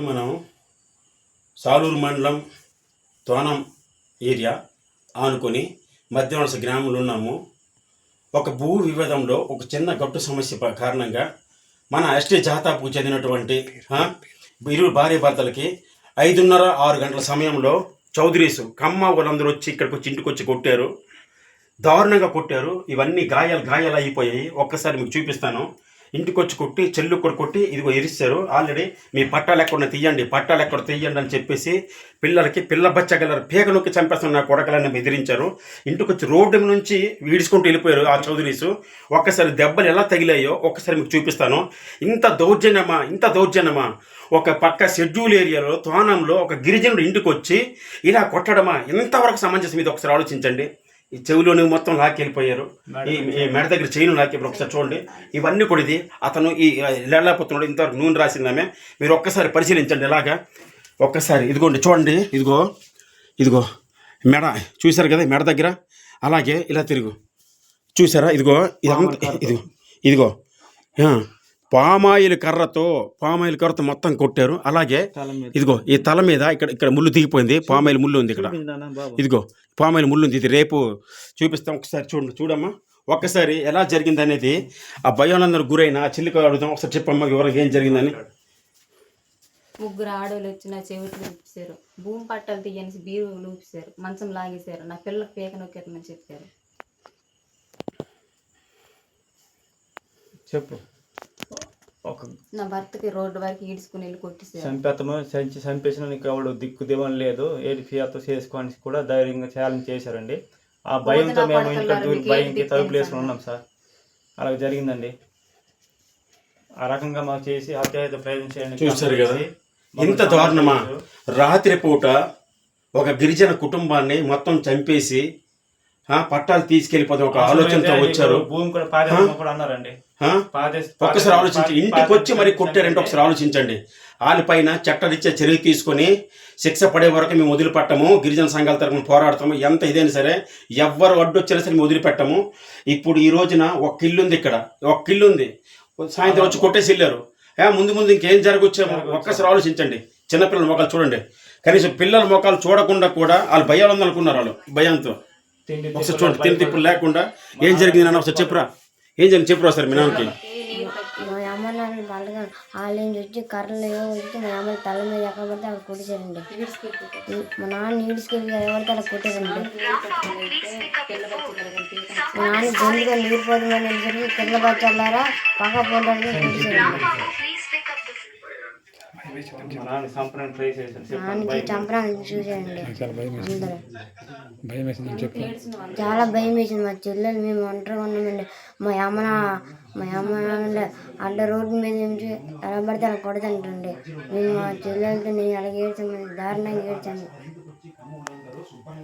ఇప్పుడు మనం సాలూరు మండలం తోనం ఏరియా ఆనుకొని మధ్య వలస గ్రామంలో ఉన్నాము. ఒక భూ వివాదంలో ఒక చిన్న గట్టు సమస్య కారణంగా మన ఎస్టీ జాతాపు చెందినటువంటి ఇరు భార్య భర్తలకి ఐదున్నర ఆరు గంటల సమయంలో చౌదరీసు కమ్మ వాళ్ళందరూ వచ్చి ఇక్కడికి వచ్చి ఇంటికి వచ్చి కొట్టారు. దారుణంగా కొట్టారు. ఇవన్నీ గాయాలు గాయాలు అయిపోయాయి. ఒక్కసారి మీకు చూపిస్తాను. ఇంటికి వచ్చి కొట్టి చెల్లు కూడా కొట్టి ఇదిగో ఇరిస్తారు ఆల్రెడీ మీ పట్టాలు ఎక్కడ తీయండి పట్టాలు ఎక్కడ తీయండి అని చెప్పేసి పిల్లలకి పిల్ల బచ్చగలరు పీక నొక్కి చంపేస్తున్న కొడకలని బెదిరించారు. ఇంటికి వచ్చి రోడ్డు నుంచి వీడ్చుకుంటూ వెళ్ళిపోయారు ఆ చౌదరీసు. ఒక్కసారి దెబ్బలు ఎలా తగిలాయో ఒక్కసారి మీకు చూపిస్తాను. ఇంత దౌర్జన్యమా ఇంత దౌర్జన్యమా? ఒక పక్క షెడ్యూల్ ఏరియాలో తోనంలో ఒక గిరిజనుడు ఇంటికి వచ్చి ఇలా కొట్టడమా? ఎంతవరకు సమంజసం? ఇది ఒకసారి ఆలోచించండి. ఈ చెవిలోని మొత్తం లాక్కెళ్ళిపోయారు. ఈ ఈ మెడ దగ్గర చైన్ లాక్కెళ్ళి ఒకసారి చూడండి. ఇవన్నీ కూడా ఇది అతను ఈ లేకపోతున్నాడు ఇంతవరకు నూనె రాసిందామే మీరు ఒక్కసారి పరిశీలించండి ఇలాగా ఒక్కసారి ఇదిగోండి చూడండి. ఇదిగో ఇదిగో. మెడ చూశారు కదా మెడ దగ్గర? అలాగే ఇలా తిరుగు. చూసారా ఇదిగో ఇదంతా ఇదిగో ఇదిగో. పామాయిల్ కర్రతో పామాయిల్ కర్రతో మొత్తం కొట్టారు. అలాగే ఇదిగో ఈ తల మీద ఇక్కడ ఇక్కడ ముళ్ళు దిగిపోయింది. పామాయిల్ ముళ్ళు ఉంది ఇక్కడ. ఇదిగో పామాయిల్ ముళ్ళు ఉంది. ఇది రేపు చూపిస్తాం. ఒకసారి చూడండి. చూడమ్మా. ఒక్కసారి ఎలా జరిగింది అనేది ఆ భయానందరు గురైన ఆ చెల్లికి అడుగుదాం. ఒకసారి చెప్పమ్మా వివరంగా ఏం జరిగిందని. ముగ్గురు ఆడవాళ్ళు వచ్చి నా చెవిటి లూపిస్తారు భూమి పట్టాలు తీయని బీరు లూపిస్తారు మంచం లాగేశారు. నా పిల్లలకు పేక నొక్కేరమని చెప్పారు. చెప్పు. ఒక నా భర్తకి రోడ్డు వరకు ఈడ్చుకుని వెళ్ళి కొట్టేశారు. చంపేతను చంచి చంపేసిన నీకు ఎవడు దిక్కు దివం లేదు. ఏది ఫియాతో చేసుకోని కూడా ధైర్యంగా ఛాలెంజ్ చేశారండి. ఆ భయంతో మేము ఇంట్లో దూరి భయంకి తలుపులు వేసుకుని ఉన్నాం సార్. అలా జరిగిందండి. ఆ రకంగా మాకు చేసి అత్యాహిత ప్రయత్నం చేయండి. చూశారు కదా? ఇంత దారుణమా? రాత్రి పూట ఒక గిరిజన కుటుంబాన్ని మొత్తం చంపేసి పట్టాలు తీసుకెళ్ళిపోతే ఒక ఆలోచనతో వచ్చారు. భూమి కూడా పాదేస్తాం కూడా అన్నారండి. ఆ? పాదేస్ ఒక్కసారి ఆలోచించి. ఇంటికి వచ్చి మరి కొట్టారంటే ఒకసారి ఆలోచించండి. వాళ్ళపైన చట్టరీత్యా చర్య తీసుకొని శిక్ష పడే వరకు మేము వదిలిపెట్టము. గిరిజన సంఘాల తరఫున పోరాడతాము. ఎంత ఇదైనా సరే ఎవ్వరు అడ్డొచ్చినా సరే మేము వదిలిపెట్టము. ఇప్పుడు ఈ రోజున ఒక ఇల్లు ఉంది ఇక్కడ. ఒక ఇల్లు ఉంది సాయంత్రం వచ్చి కొట్టేసి వెళ్ళారు. ఏ ముందు ముందు ఇంకేం జరగొచ్చాము ఒక్కసారి ఆలోచించండి. చిన్నపిల్లల మొక్కలు చూడండి. కనీసం పిల్లల మొక్కలు చూడకుండా కూడా వాళ్ళు భయాలు ఉందనుకున్నారు వాళ్ళు భయంతో. ఒకసారి చూడండి తిని తిప్పులు లేకుండా ఏం జరిగింది అని ఒకసారి చెప్పురా. ఏం జరిగింది చెప్పురా సార్ మీ నాన్నకి? మా అమ్మ నాన్న బలగా వాళ్ళు వచ్చి కర్రలు ఏవో వచ్చి మా అమ్మ తల మీద ఎక్కడ పడితే అక్కడ కొట్టేశారండి మా నాన్న ఈడ్చుకెళ్ళి ఎవరితో అలా కొట్టారండి మా నాన్న గొంతుగా నీరు పోతుందని వెళ్ళి పిల్ల బచ్చాలారా పక్క కొట్టేశారండి చాలా భయం వేసింది. మా చెల్లెలు మేము ఒంటరిగా ఉన్నామండి. మా అమ్మ నా- మా అమ్మ నాన్న అడ్డ రోడ్డు మీద నుంచి ఎలా పడితే అలా కొడతంటండి. మేము మా చెల్లెలతో నేను అలాగే ఏడ్చాము దారుణంగా ఏడ్చాము.